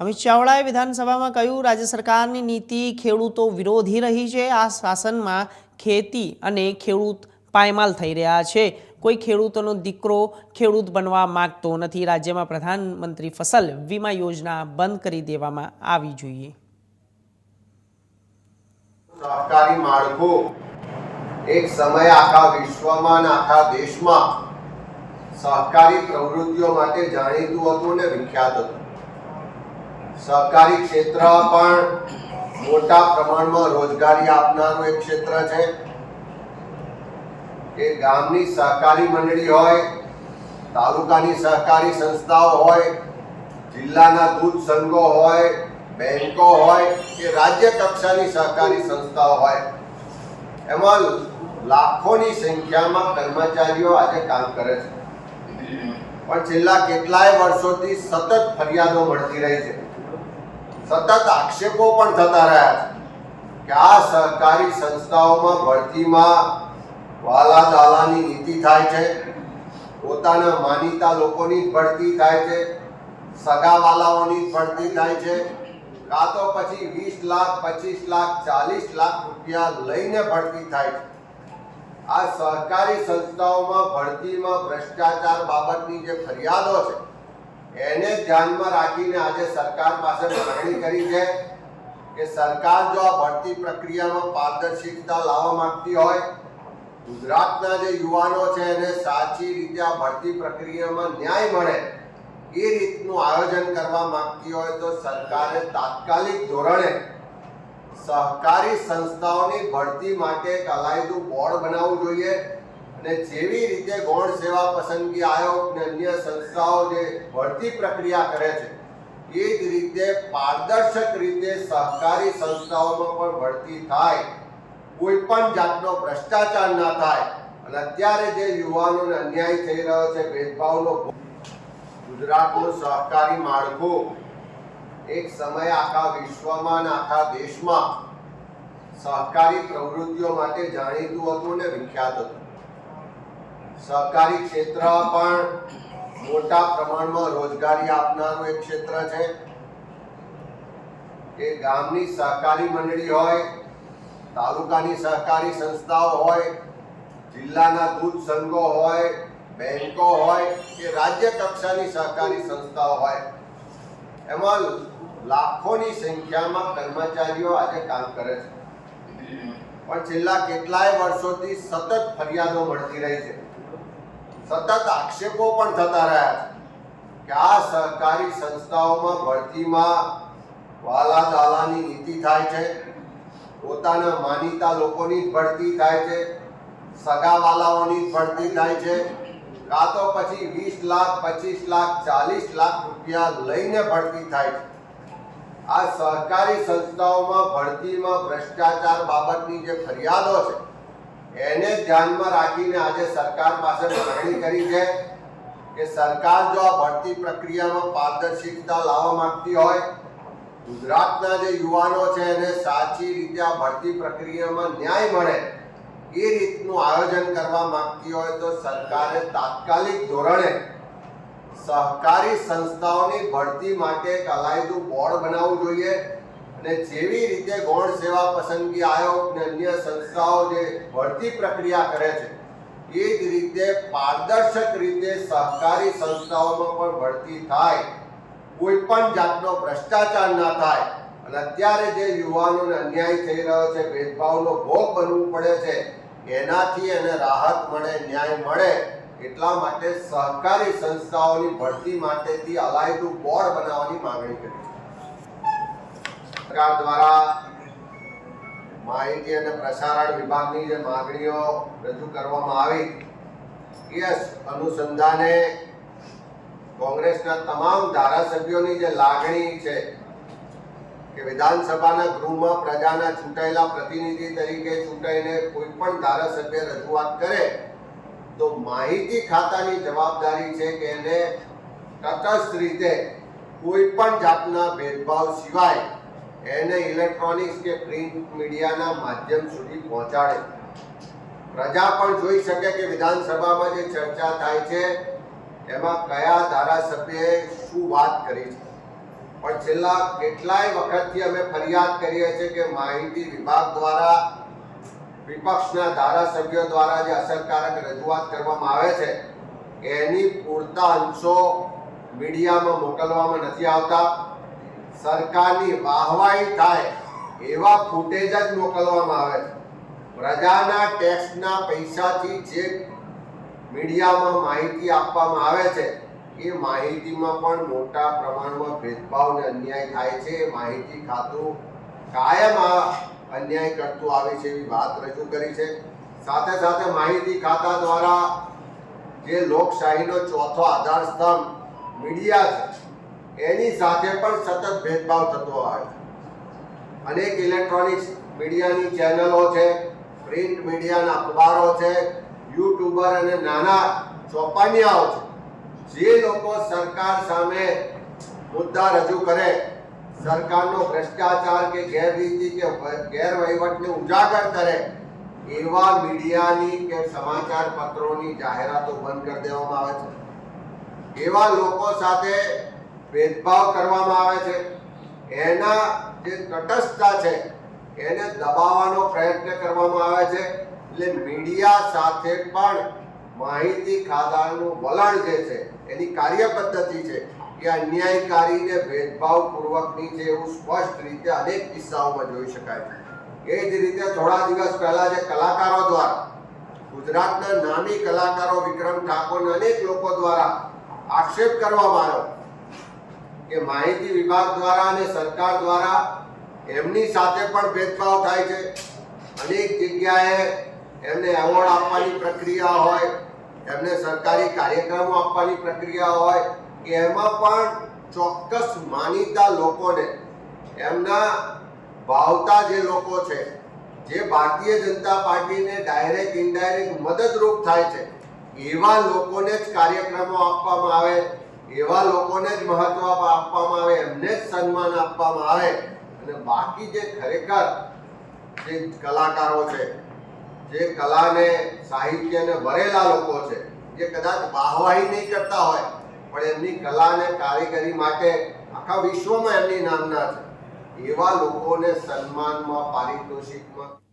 અમિત ચાવડાએ વિધાનસભામાં કહ્યું, રાજ્ય સરકારની નીતિ ખેડૂતો વિરોધી રહી છે. આ શાસનમાં ખેતી અને ખેડૂત પાયમાલ થઈ રહ્યા છે. કોઈ ખેડૂતોનો દીકરો ખેડૂત બનવા માગતો નથી. રાજ્યમાં પ્રધાનમંત્રી ફસલ વીમા યોજના બંધ કરી દેવામાં આવી જોઈએ. એક સમય આખા વિશ્વમાં અને આખા દેશમાં સહકારી પ્રવૃત્તિઓ માટે જાણીતું હતું અને વિખ્યાત હતું. સહકારી ક્ષેત્ર પણ મોટા પ્રમાણમાં રોજગારી આપનારું એક ક્ષેત્ર છે. એ ગામની સહકારી મંડળી હોય, તાલુકાની સહકારી સંસ્થાઓ હોય, જિલ્લાના દૂધ સંઘો હોય, બેંકો હોય, કે રાજ્ય કક્ષાની સહકારી સંસ્થાઓ હોય. એમાં લાખોની સંખ્યામાં કર્મચારીઓ આજે કામ કરે છે. પણ છેલ્લા કેટલાય વર્ષોથી સતત ફરિયાદો મળતી રહી છે. સતત આક્ષેપો પણ થતા રહ્યા છે કે આ સહકારી સંસ્થાઓમાં ભરતીમાં વાલા દાલાની નીતિ થાય છે, પોતાના માનીતા લોકોની ભરતી થાય છે, સગાવાલાઓની ભરતી થાય છે, કાં તો પછી વીસ લાખ, પચીસ લાખ, ચાલીસ લાખ રૂપિયા લઈને ભરતી થાય છે. આ સહકારી સંસ્થાઓમાં ભરતીમાં ભ્રષ્ટાચાર બાબતની જે ફરિયાદો છે એને ધ્યાનમાં રાખીને આજે સરકાર પાસે માંગણી કરી છે કે સરકાર જો આ ભરતી પ્રક્રિયામાં પારદર્શિકતા લાવવા માંગતી હોય, ગુજરાતના જે યુવાનો છે એને સાચી રીતે આ ભરતી પ્રક્રિયામાં ન્યાય મળે એ રીતનું આયોજન કરવા માંગતી હોય તો સરકારે તાત્કાલિક ધોરણે સહકારી સંસ્થાઓની ભરતી માટે એક અલાયદું બોર્ડ બનાવવું જોઈએ. અને જેવી રીતે ગૌણ સેવા પસંદગી આયોગ અને અન્ય સંસ્થાઓ જે ભરતી પ્રક્રિયા કરે છે, એ જ રીતે પારદર્શક રીતે સહકારી સંસ્થાઓમાં પણ ભરતી થાય, કોઈ પણ જાતનો ભ્રષ્ટાચાર ના થાય, અને અત્યારે જે યુવાનોને અન્યાય થઈ રહ્યો છે, ભેદભાવનો ગુજરાતનું સહકારી માળખું, એક સમય આખા વિશ્વમાં અને આખા દેશમાં સહકારી પ્રવૃત્તિઓ માટે જાણીતું હતું અને વિખ્યાત હતું. સહકારી ક્ષેત્ર પણ મોટા પ્રમાણમાં રોજગારી આપનારું એક ક્ષેત્ર છે. એ ગામની સહકારી મંડળી હોય, તાલુકાની સહકારી સંસ્થાઓ હોય, જિલ્લાના દૂધ સંઘો હોય, બેંકો હોય, કે રાજ્ય કક્ષાની સહકારી સંસ્થાઓ હોય. એમાં લાખોની સંખ્યામાં કર્મચારીઓ આજે કામ કરે છે. પણ છેલ્લા કેટલાય વર્ષોથી સતત ફરિયાદો મળતી રહી છે. સતત આક્ષેપો પણ થતા રહ્યા છે કે આ સહકારી સંસ્થાઓમાં ભરતીમાં વાલા દાલાની નીતિ થાય છે, પોતાના માનીતા લોકોની જ ભરતી થાય છે, સગાવાલાઓની જ ભરતી થાય છે, કાં તો પછી વીસ લાખ, પચીસ લાખ, ચાલીસ લાખ રૂપિયા લઈને ભરતી થાય છે. આ સહકારી સંસ્થાઓમાં ભરતીમાં ભ્રષ્ટાચાર બાબતની જે ફરિયાદો છે એને ધ્યાનમાં રાખીને આજે સરકાર પાસે માંગણી કરી છે કે સરકાર જો આ ભરતી પ્રક્રિયામાં પારદર્શિકતા લાવવા માંગતી હોય, ગુજરાતના જે યુવાનો છે એને સાચી રીતે આ ભરતી પ્રક્રિયામાં ન્યાય મળે એ રીતનું આયોજન કરવા માંગતી હોય તો સરકારે તાત્કાલિક ધોરણે સહકારી સંસ્થાઓની ભરતી માટે એક અલાયદું બોર્ડ બનાવવું જોઈએ. અને જેવી રીતે ગૌણ સેવા પસંદગી આયોગ અને અન્ય સંસ્થાઓ જે ભરતી પ્રક્રિયા કરે છે, એ જ રીતે પારદર્શક રીતે સહકારી સંસ્થાઓમાં પણ ભરતી થાય, કોઈ પણ જાતનો ભ્રષ્ટાચાર ના થાય, અને અત્યારે જે યુવાનોને અન્યાય થઈ રહ્યો છે, ભેદભાવનો ભોગ બનવું પડે છે, એનાથી એને રાહત મળે, ન્યાય મળે, એટલા માટે સહકારી સંસ્થાઓની ભરતી માટેથી અલાયદું બોર્ડ બનાવવાની માંગણી કરી. સરકાર દ્વારા માહિતી અને પ્રસારણ વિભાગની જે માંગણીઓ રજૂ કરવામાં આવી, એ અનુસંધાને કોંગ્રેસના તમામ ધારાસભ્યોની જે લાગણી છે કે વિધાનસભાના ગૃહમાં પ્રજાના ચૂંટાયેલા પ્રતિનિધિ તરીકે ચૂંટાઈને કોઈ પણ ધારાસભ્ય રજૂઆત કરે, તો માહિતી ખાતાની જવાબદારી છે કે એને તટસ્થ રીતે કોઈ પણ જાતના ભેદભાવ સિવાય એને ઇલેક્ટ્રોનિક્સ કે પ્રિન્ટ મીડિયાના માધ્યમ સુધી પહોંચાડે. પ્રજા પણ જોઈ શકે કે વિધાનસભામાં જે ચર્ચા થાય છે, એમાં કયા ધારાસભ્યએ શું વાત કરી છે. પણ છેલ્લા કેટલાય વખતથી અમે ફરિયાદ કરીએ છીએ કે માહિતી વિભાગ દ્વારા, વિપક્ષના ધારાસભ્યો દ્વારા જે અસરકારક રજૂઆત કરવામાં આવે છે, એની પૂરતા અંશો મીડિયામાં મોકલવામાં નથી આવતા. સરકારની વાહવાઈ થાય એવા ફૂટેજ જ મોકલવામાં આવે છે. પ્રજાના ટેક્સના પૈસાથી જે મીડિયામાં માહિતી આપવામાં આવે છે, એ માહિતીમાં પણ મોટા પ્રમાણમાં ભેદભાવ અને અન્યાય થાય છે. એ માહિતી ખાતું કાયમ આ અન્યાય કરતું આવે છે એવી વાત રજૂ કરી છે. સાથે સાથે માહિતી ખાતા દ્વારા જે લોકશાહીનો ચોથો આધાર સ્તંભ મીડિયા છે એની સાથે પણ સતત ભેદભાવ થતો આવે અનેક ઇલેક્ટ્રોનિક્સ મીડિયાની ચેનલો છે પ્રિન્ટ મીડિયાના અખબારો છે યુટ્યુબર અને નાના ચોપાનિયાઓ છે. જે લોકો સરકાર સામે મુદ્દા રજૂ કરે, સરકારનો ભ્રષ્ટાચાર કે ગેરરીતિ કે ગેરવહીવટને ઉજાગર કરે, એવા મીડિયાની કે સમાચાર પત્રોની જાહેરાતો બંધ કરી દેવામાં આવે છે. એવા લોકો સાથે ભેદભાવ કરવામાં આવે છે. એના જે તટસ્થતા છે, એને દબાવવાનો પ્રયત્ન કરવામાં આવે છે. એટલે મીડિયા સાથે પણ માહિતી ખાતાનું વલણ જે છે, એની કાર્ય પદ્ધતિ છે, એ અન્યાયકારી ને ભેદભાવ પૂર્વકની છે એવું સ્પષ્ટ રીતે અનેક કિસ્સાઓમાં જોઈ શકાય છે. એ જ રીતે થોડા દિવસ પહેલા જે કલાકારો દ્વારા, ગુજરાતના નામી કલાકારો વિક્રમ ઠાકોર અનેક લોકો દ્વારા આક્ષેપ કરવામાં આવ્યો. કે માહિતી વિભાગ દ્વારા અને સરકાર દ્વારા એમની સાથે પણ ભેદભાવ થાય છે. અનેક જગ્યાએ એમને એવોર્ડ આપવાની પ્રક્રિયા હોય, એમને સરકારી કાર્યક્રમો આપવાની પ્રક્રિયા હોય કે એમાં પણ ચોક્કસ માનીતા લોકોને એમના ભાવતા જે લોકો છે, જે ભારતીય જનતા પાર્ટીને ડાયરેક્ટ ઇનડાયરેક્ટ મદદરૂપ થાય છે, એવા લોકોને જ કાર્યક્રમો આપવામાં આવે એવા લોકોને જ મહત્વ આપવામાં આવે, એમને જ સન્માન આપવામાં આવે. અને બાકી જે ખરેખર જે કલાકારો છે, જે કલાને સાહિત્યને વરેલા લોકો છે જે કદાચ વાહવાહી નહીં કરતા હોય, પણ એમની કલાને કારીગરી માટે આખા વિશ્વમાં એમની નામના છે. એવા લોકોને સન્માનમાં, પારિતોષિકમાં